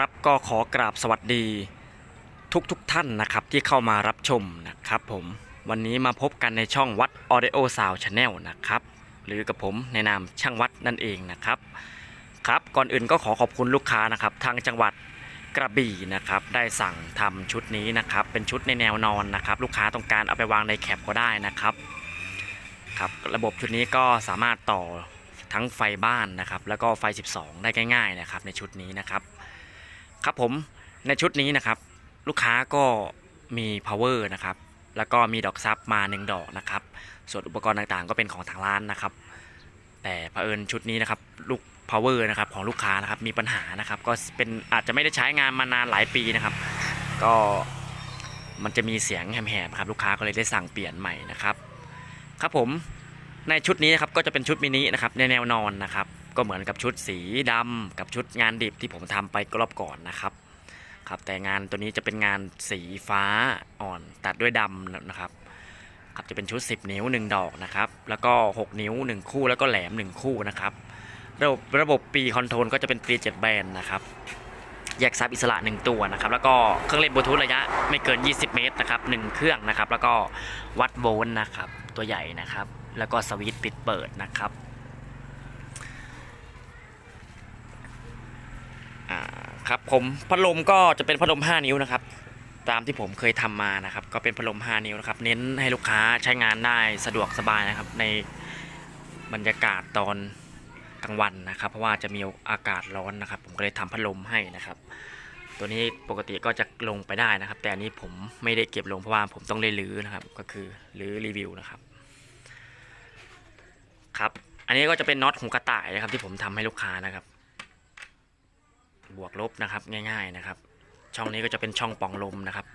ครับก็ขอกราบสวัสดีทุกทุกๆท่านนะครับที่เข้ามารับชมนะครับผมวันนี้มาพบกันในช่องวัด Audio Sound Channel นะครับหรือกับผมในนามช่างวัดนั่นเองนะครับครับก่อนอื่นก็ขอขอบคุณลูกค้านะครับทางจังหวัดกระบี่นะครับได้สั่งทำชุดนี้นะครับเป็นชุดในแนวนอนนะครับลูกค้าต้องการเอาไปวางในแคปก็ได้นะครับครับระบบชุดนี้ก็สามารถต่อทั้งไฟบ้านนะครับแล้วก็ไฟ 12 ได้ง่ายๆนะครับในชุดนี้นะครับ ครับผมในชุดนี้นะครับ ลูกค้าก็มี power นะครับ แล้วก็มีดอกซับมา 1 ดอกนะครับ ส่วนอุปกรณ์ต่างๆ ก็เป็นของทางร้านนะครับ แต่เผอิญชุดนี้นะครับลูก power นะครับของลูกค้านะครับมีปัญหานะครับ ก็เป็นอาจจะไม่ได้ใช้งานมานานหลายปีนะครับ ก็มันจะมีเสียงแหบๆครับลูกค้าก็เลยได้สั่งเปลี่ยนใหม่นะครับ ครับผมในชุดนี้นะครับก็จะเป็นชุดมินินะครับในแนวนอนนะครับ ก็เหมือนกับชุดสีดำกับชุดงานดิบที่ผมทำไปรอบก่อนนะครับครับ แต่งานตัวนี้จะเป็นงานสีฟ้าอ่อนตัดด้วยดำนะครับครับจะเป็นชุด 10 นิ้ว 1 ดอกนะครับ แล้วก็ 6 นิ้ว 1 คู่แล้วก็แหลม 1 คู่นะครับ ระบบระบบปีคอนโทรลก็จะเป็นปี7แบนนะครับแยกซับอิสระ 1 ตัวนะครับ แล้วก็เครื่องเล่นบลูทูธระยะไม่เกิน 20 เมตรนะครับ1เครื่องนะครับ แล้วก็วัดโวลต์นะครับ ตัวใหญ่นะครับ แล้วก็สวิตช์ปิดเปิดนะครับ อ่า ครับผมพัดลมก็จะเป็นพัดลม 5 นิ้วนะครับ ตามที่ผมเคยทำมานะครับ ก็เป็นพัดลม 5 นิ้วนะครับ เน้นให้ลูกค้าใช้งานได้สะดวกสบายนะครับ ในบรรยากาศตอนกลางวันนะครับ เพราะว่าจะมีอากาศร้อนนะครับ ผมก็เลยทำพัดลมให้นะครับ ตัวนี้ปกติก็จะลงไปได้นะครับ แต่อันนี้ผมไม่ได้เก็บลงเพราะว่าผมต้องเลื้อนะครับ ก็คือลื้อรีวิวนะครับครับ อันนี้ก็จะเป็นน็อตหูกระต่ายนะครับ ที่ผมทำให้ลูกค้านะครับ บวกลบนะครับง่ายๆนะครับ ช่องนี้ก็จะเป็นช่องป่องลมนะครับ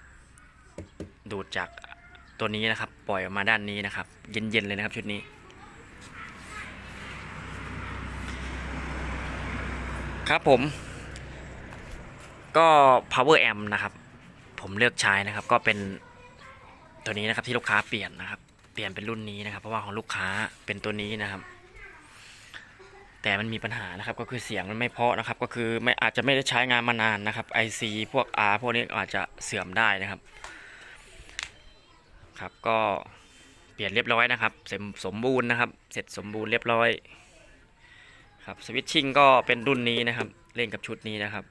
ดูดจากตัวนี้นะครับ ปล่อยออกมาด้านนี้นะครับ เย็นๆเลยนะครับชุดนี้ ครับผม ก็ power amp นะครับ ผมเลือกใช้นะครับ ก็เป็นตัวนี้นะครับที่ลูกค้าเปลี่ยนนะครับ เปลี่ยนเป็นรุ่นนี้นะครับ เพราะว่าของลูกค้าเป็นตัวนี้นะครับ แต่มันมีปัญหานะครับก็คือเสียงมันไม่เพาะนะครับ ก็คือไม่อาจจะไม่ได้ใช้งานมานานนะครับ IC พวก R พวกนี้อาจจะเสื่อมได้นะครับครับก็เปลี่ยนเรียบร้อยนะครับ เสร็จสมบูรณ์นะครับ เสร็จสมบูรณ์เรียบร้อยครับสวิตชิ่งก็เป็นรุ่นนี้นะครับ เล่นกับชุดนี้นะครับ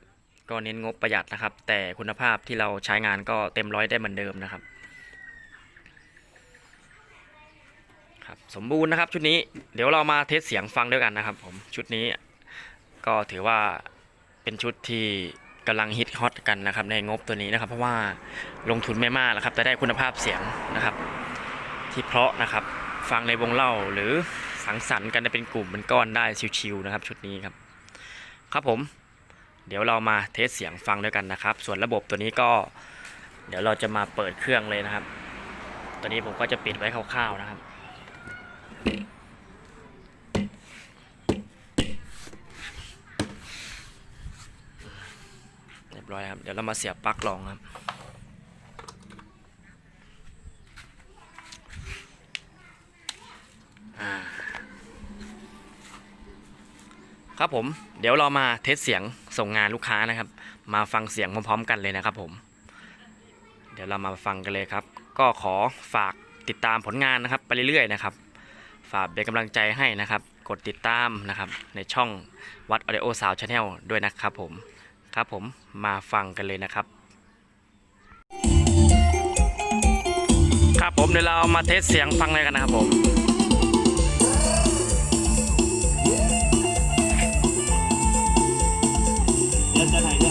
ก็เน้นงบประหยัดนะครับ แต่คุณภาพที่เราใช้งานก็เต็มร้อยได้เหมือนเดิมนะครับ ครับ สมบูรณ์นะครับชุดนี้ เดี๋ยวเรามาเทสเสียงฟังด้วยกันนะครับ ผมชุดนี้ ก็ถือว่าเป็นชุดที่กำลังฮิตฮอตกันนะครับ ในงบตัวนี้นะครับ เพราะว่าลงทุนไม่มากนะครับ แต่ได้คุณภาพเสียงนะครับ ที่เพราะนะครับ ฟังในวงเล่าหรือสังสรรค์กันเป็นกลุ่มเป็นก้อนได้ชิวๆนะครับ ชุดนี้ครับ ครับผม เดี๋ยวเรามาเทสเสียงฟังด้วยกันนะครับ ส่วนระบบตัวนี้ก็ เดี๋ยวเราจะมาเปิดเครื่องเลยนะครับตัวนี้ผมก็จะปิดไว้คร่าวๆนะครับ เรียบร้อยครับ เดี๋ยวเรามาเสียบปลั๊กลองครับครับผมเดี๋ยวเรามาเทสเสียงส่งงานลูกค้านะครับ มาฟังเสียงพร้อมๆกันเลยนะครับผม เดี๋ยวเรามาฟังกันเลยครับ ก็ขอฝากติดตามผลงานนะครับ ไปเรื่อยๆนะครับ ฝากเป็นกำลังใจให้นะครับ กดติดตามนะครับในช่องวัด Audio Sound Channel ด้วยนะครับผมครับผมมาฟังกันเลยนะครับ ครับผมเดี๋ยวเรามาเทสเสียงฟังเลยกันนะครับผมเดินจะไหน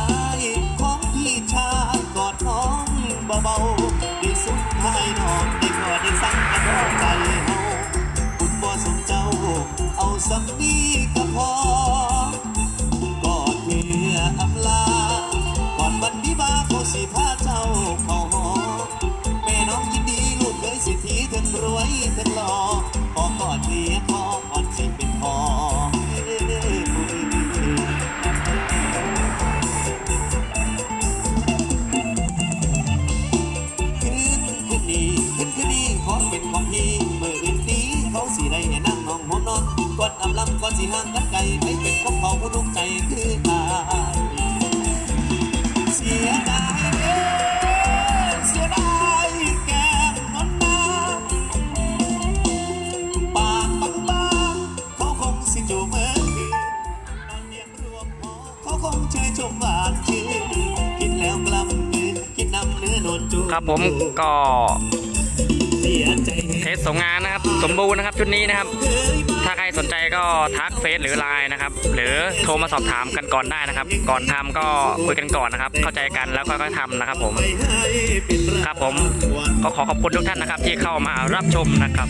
ายของพี่ชายกอดน้องเบาๆได้สุดท้ายน้องได้กอดได้สั่งกระดอกใจเฮาคุณบ่สมเจ้า เอาสำนีก็พอกอดเพื่ออำลา ก่อนวันวิวาเขาสิพาเจ้าเข้าหอแม่น้องยินดีลูกเคยสิทธิถึงรวยถึงหล่อขอกอดเมียขอ ลำก่อนสิห่างกันไกลให้เป็นของเขาผู้ทุกใจคืออายเสียดายเด้อเสียดายแก้มนอนนาปากบางๆเขาคงสิจูเมื่อคืนนอนเรียงรวมหอเขาคงเชยชมหวานชื่นกินแล้วกล้ำมือกินน้ำเนื้อโนนจู ครับผมก็ เทสส่งงานนะครับ สมบูรณ์นะครับชุดนี้นะครับ ถ้าใครสนใจก็ทักเฟซหรือไลน์นะครับ หรือโทรมาสอบถามกันก่อนได้นะครับ ก่อนทำก็คุยกันก่อนนะครับ เข้าใจกันแล้วก็ค่อยๆทำนะครับผม ครับผมก็ขอขอบคุณทุกท่านนะครับ ที่เข้ามารับชมนะครับ